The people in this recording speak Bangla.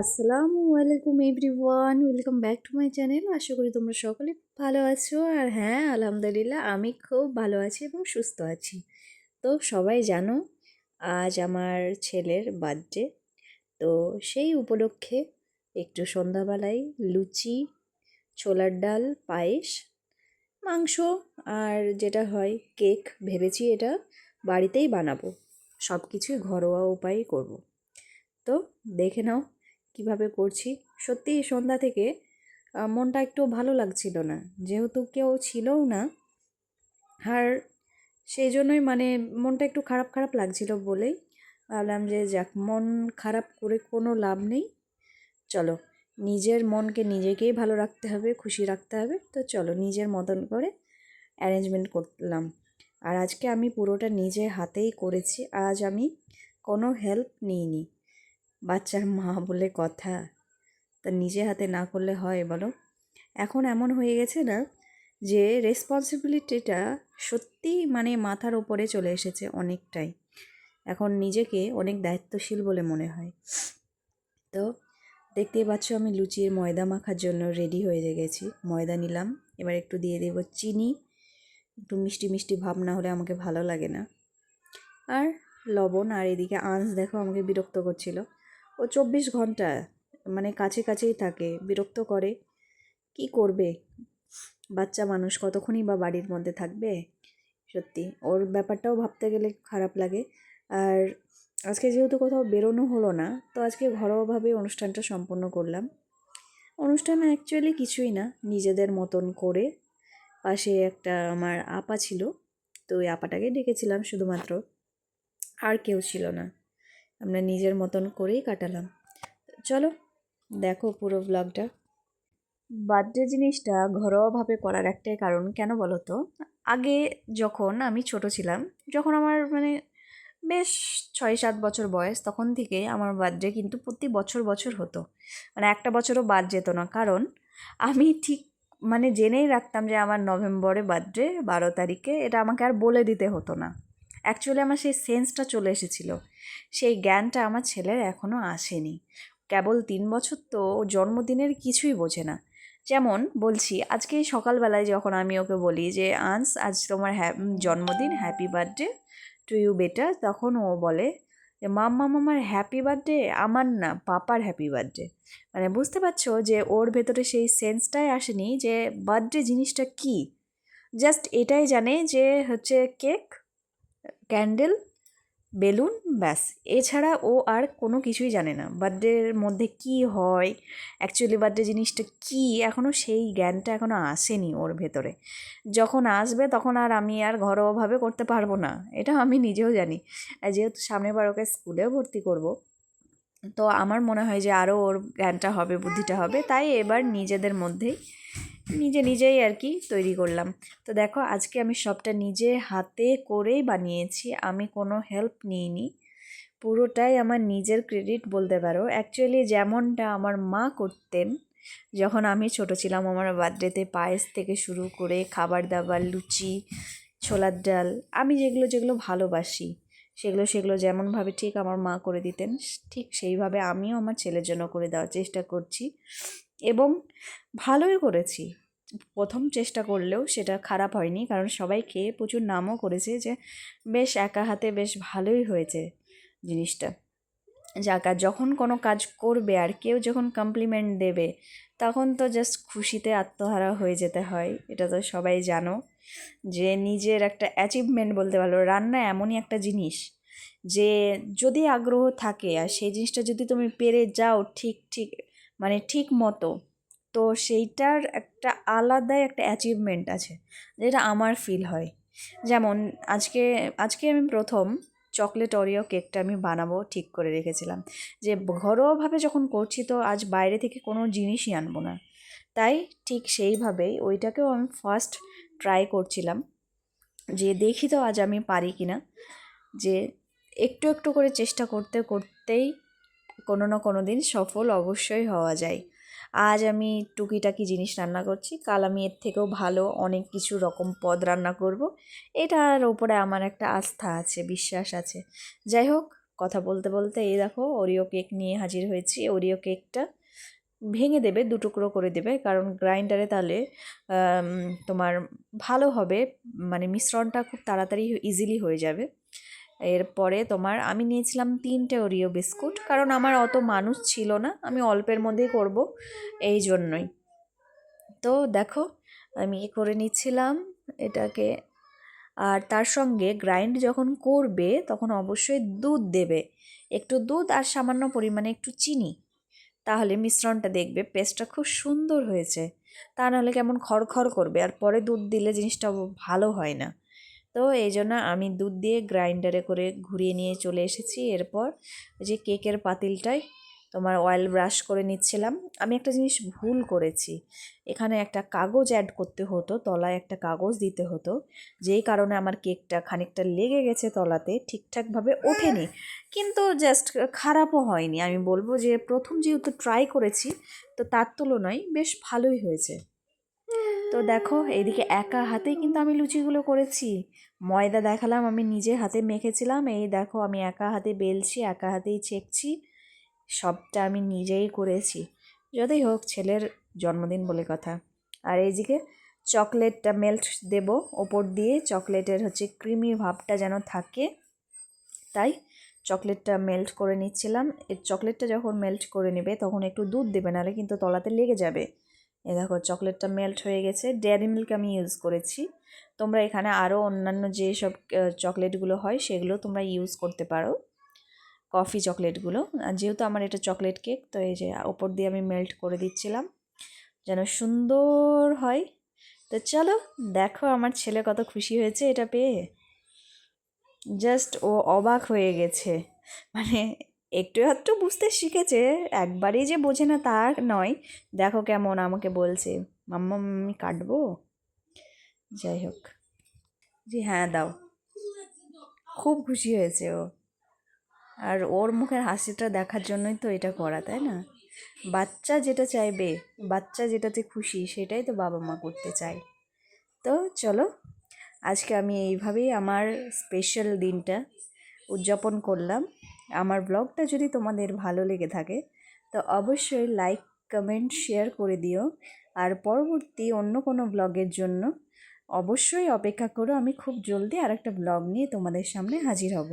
আসসালামু আলাইকুম everyone, welcome back to my channel. আশা করি তোমরা সকলে ভালো আছো। আর হ্যাঁ আলহামদুলিল্লাহ, আমি খুব ভালো আছি এবং সুস্থ আছি। তো সবাই জানো, আজ আমার ছেলের বার্থডে। তো সেই উপলক্ষে একটু সন্ধ্যাবেলায় লুচি, ছোলার ডাল, পায়েস, মাংস আর যেটা হয় কেক ভেবেছি এটা বাড়িতেই বানাবো। সব কিছুই ঘরোয়া উপায়েই করব। তো দেখে নাও কীভাবে করছি? সত্যি সন্ধ্যা থেকে মনটা একটু ভালো লাগছিল না। যেহেতু কেউ ছিলও না, আর সেই জন্যই মানে মনটা একটু খারাপ খারাপ লাগছিল বলেই ভাবলাম যে যাক, মন খারাপ করে কোনো লাভ নেই। চলো, নিজের মনকে নিজেকেই ভালো রাখতে হবে, খুশি রাখতে হবে। তো চলো, নিজের মতন করে অ্যারেঞ্জমেন্ট করলাম। আর আজকে আমি পুরোটা নিজে হাতেই করেছি, আজ আমি কোনো হেল্প নিইনি। বাচ্চার মা বলে কথা। তা নিজে হাতে না করলে হয় বলো? এখন এমন হয়ে গেছে না যে রেসপন্সিবিলিটিটা সত্যি মানে মাথার ওপরে চলে এসেছে অনেকটাই। এখন নিজেকে অনেক দায়িত্বশীল বলে মনে হয়। তো দেখতেই পাচ্ছ আমি লুচির ময়দা মাখার জন্য রেডি হয়ে গেছি। ময়দা নিলাম, এবার একটু দিয়ে দেব চিনি। একটু মিষ্টি মিষ্টি ভাব না হলে আমাকে ভালো লাগে না। আর লবণ আর এদিকে আঁচ দেখো আমাকে বিরক্ত করছিল। ও চব্বিশ ঘণ্টা মানে কাছে কাছেই থাকে, বিরক্ত করে। কি করবে? বাচ্চা মানুষ কতক্ষণই বা বাড়ির মধ্যে থাকবে? সত্যি, ওর ব্যাপারটাও ভাবতে গেলে খারাপ লাগে। আর আজকে যেহেতু কোথাও বেরোনো হলো না, তো আজকে ঘরোয়াভাবে অনুষ্ঠানটা সম্পন্ন করলাম। অনুষ্ঠান অ্যাকচুয়ালি কিছুই না, নিজেদের মতন করে পাশে একটা আমার আপা ছিল, তো ওই আপাটাকে ডেকেছিলাম শুধুমাত্র। আর কেউ ছিল না। আমরা নিজের মতন করেই কাটালাম। চলো, দেখো পুরো ব্লগটা বার্থডে জিনিসটা ঘরোয়াভাবে করার একটাই কারণ, কেন বলো তো? আগে যখন আমি ছোট ছিলাম, যখন আমার মানে বেশ ছয় সাত বছর বয়স, তখন থেকে আমার বার্থডে কিন্তু প্রতি বছর বছর হতো। মানে একটা বছরও বাদ যেত না। কারণ আমি ঠিক মানে জেনেই রাখতাম যে আমার নভেম্বরে বার্থডে, বারো তারিখে, এটা আমাকে আর বলে দিতে হতো না। অ্যাকচুয়ালি আমার সেই সেন্সটা চলে এসেছিল। সেই জ্ঞানটা আমার ছেলের এখনও আসেনি। কেবল তিন বছর তো জন্মদিনের কিছুই বোঝে না। যেমন বলছি, আজকে সকালবেলায় যখন আমি ওকে বলি যে, আনস, আজ তোমার জন্মদিন happy birthday to you better তখন ও বলে যে মাম্মাম আমার হ্যাপি বার্থডে আমার না, পাপার হ্যাপি বার্থডে মানে বুঝতে পারছ যে, ওর ভেতরে সেই সেন্সটাই আসেনি যে বার্থডে জিনিসটা কী? জাস্ট এটাই জানে যে, হচ্ছে কেক ক্যান্ডেল, বেলুন, ব্যাস। এছাড়া ও আর কোনো কিছুই জানে না। বার্থডের মধ্যে কি হয় অ্যাকচুয়ালি বার্থডে জিনিসটা কি এখনও সেই জ্ঞানটা এখনও আসেনি ওর ভেতরে। যখন আসবে তখন আর আমি আর ঘরোয়াভাবে করতে পারব না। এটা আমি নিজেও জানি। যেহেতু সামনের বার ওকে স্কুলেও ভর্তি করব, তো আমার মনে হয় যে আরও ওর জ্ঞানটা হবে, বুদ্ধিটা হবে। তাই এবার নিজেদের মধ্যেই নিজে নিজেই আর কি তৈরি করলাম। তো দেখো, আজকে আমি সবটা নিজে হাতে করেই বানিয়েছি। আমি কোনো হেল্প নিইনি। পুরোটাই আমার নিজের ক্রেডিট বলতে পারো। অ্যাকচুয়ালি যেমনটা আমার মা করতেন, যখন আমি ছোট ছিলাম, আমার বার্থডেতে পায়েস থেকে শুরু করে খাবার দাবার, লুচি, ছোলার ডাল, আমি যেগুলো যেগুলো ভালোবাসি, সেগুলো সেগুলো যেমনভাবে ঠিক আমার মা করে দিতেন, ঠিক সেইভাবে আমিও আমার ছেলের জন্য করে দেওয়ার চেষ্টা করছি। এবং ভালোই করেছি। প্রথম চেষ্টা করলেও সেটা খারাপ হয়নি কারণ সবাই খেয়ে প্রচুর নামও করেছে যে বেশ একা হাতে বেশ ভালোই হয়েছে জিনিসটা। যাক যখন কোনো কাজ করবে আর কেউ যখন কমপ্লিমেন্ট দেবে, তখন তো জাস্ট খুশিতে আত্মহারা হয়ে যেতে হয়, এটা তো সবাই জানো। যে নিজের একটা অ্যাচিভমেন্ট বলতে পারো, রান্না এমনই একটা জিনিস যে যদি আগ্রহ থাকে আর সেই জিনিসটা যদি তুমি পেরে যাও ঠিক ঠিক মানে ঠিক মতো। তো সেইটার একটা আলাদাই একটা অ্যাচিভমেন্ট আছে, যেটা আমার ফিল হয়। যেমন আজকে আজকে আমি প্রথম চকলেট অরিও কেকটা আমি বানাবো, ঠিক করে রেখেছিলাম। যে ঘরোয়াভাবে যখন করছি তো আজ বাইরে থেকে কোনো জিনিসই আনব না। তাই ঠিক সেইভাবেই ওইটাকেও আমি ফার্স্ট ট্রাই করছিলাম। যে দেখি তো আজ আমি পারি কি না যে একটু একটু করে চেষ্টা করতে, করতেই কোনো না কোনো দিন সফল অবশ্যই হওয়া যায়। আজ আমি টুকিটাকি জিনিস রান্না করছি। কাল আমি এর থেকেও ভালো অনেক কিছু রকম পদ রান্না করব। এটার ওপরে আমার একটা আস্থা আছে, বিশ্বাস আছে। যাই হোক, কথা বলতে বলতে এই দেখো ওরিও কেক নিয়ে হাজির হয়েছি। ওরিও কেকটা ভেঙে দেবে দু টুকরো করে দেবে। কারণ গ্রাইন্ডারে তাহলে তোমার ভালো হবে মানে মিশ্রণটা খুব তাড়াতাড়ি ইজিলি হয়ে যাবে। এরপরে তোমার আমি নিয়েছিলাম তিনটে ওরিও বিস্কুট, কারণ আমার অত মানুষ ছিল না, আমি অল্পের মধ্যেই করব এই জন্যই। তো দেখো, আমি করে নিচ্ছিলাম এটাকে, আর তার সঙ্গে গ্রাইন্ড যখন করবে তখন অবশ্যই দুধ দেবে। একটু দুধ আর সামান্য পরিমাণে একটু চিনি, তাহলে মিশ্রণটা দেখবে পেস্টটা খুব সুন্দর হয়েছে। তা নাহলে কেমন খড়খড় করবে, আর পরে দুধ দিলে জিনিসটা ভালো হয় না। তো এই জন্য আমি দুধ দিয়ে গ্রাইন্ডারে করে ঘুরিয়ে নিয়ে চলে এসেছি। এরপর যে কেকের পাতিলটায় তোমার অয়েল ব্রাশ করে নিচ্ছিলাম। আমি একটা জিনিস ভুল করেছি। এখানে একটা কাগজ অ্যাড করতে হতো, তলায় একটা কাগজ দিতে হতো। যেই কারণে আমার কেকটা খানিকটা লেগে গেছে তলাতে, ঠিকঠাকভাবে ওঠেনি। কিন্তু জাস্ট খারাপও হয়নি। আমি বলব যে প্রথম যেহেতু ট্রাই করেছি, তো তার তুলনায় বেশ ভালোই হয়েছে। তো দেখো এইদিকে একা হাতেই কিন্তু আমি লুচিগুলো করেছি। ময়দা দেখালাম, আমি নিজে হাতে মেখেছিলাম। এই দেখো, আমি একা হাতে বেলছি, একা হাতেই ছেঁকছি। সবটা আমি নিজেই করেছি। যতই হোক, ছেলের জন্মদিন বলে কথা। আর এইদিকে চকলেটটা মেল্ট দেব ওপর দিয়ে। চকলেটের হচ্ছে ক্রিমি ভাবটা যেন থাকে। তাই চকলেটটা মেল্ট করে নিচ্ছিলাম। এর চকলেটটা যখন মেল্ট করে নেবে, তখন একটু দুধ দেবে, নাহলে কিন্তু তলাতে লেগে যাবে। এ দেখো, চকলেটটা মেল্ট হয়ে গেছে। ডেয়ারি মিল্ক আমি ইউজ করেছি। তোমরা এখানে আরও অন্যান্য যেসব চকলেটগুলো হয়, সেগুলো তোমরা ইউজ করতে পারো। কফি চকলেটগুলো। যেহেতু আমার এটা চকলেট কেক তো এই যে ওপর দিয়ে আমি মেল্ট করে দিচ্ছিলাম, যেন সুন্দর হয়। তো চলো, দেখো আমার ছেলে কত খুশি হয়েছে এটা পেয়ে। জাস্ট ও অবাক হয়ে গেছে। মানে একটু একটু বুঝতে শিখেছে, একবারেই যে বোঝে না তা নয়। দেখো কেমন আমাকে বলছে, মাম্মা, আমি কাটবো? যাই হোক। জি হ্যাঁ দাও। খুব খুশি হয়েছে ও। আর ওর মুখের হাসিটা দেখার জন্যই তো এটা করা, তাই না? বাচ্চা যেটা চাইবে, বাচ্চা যেটাতে খুশি, সেটাই তো বাবা মা করতে চায়। তো চলো, আজকে আমি এইভাবেই আমার স্পেশাল দিনটা উদযাপন করলাম। আমার ব্লগটা যদি তোমাদের ভালো লেগে থাকে, তো অবশ্যই লাইক কমেন্ট শেয়ার করে দিও। আর পরবর্তী অন্য কোনো ব্লগের জন্য অবশ্যই অপেক্ষা করো, আমি খুব জলদি আর একটা ব্লগ নিয়ে তোমাদের সামনে হাজির হব।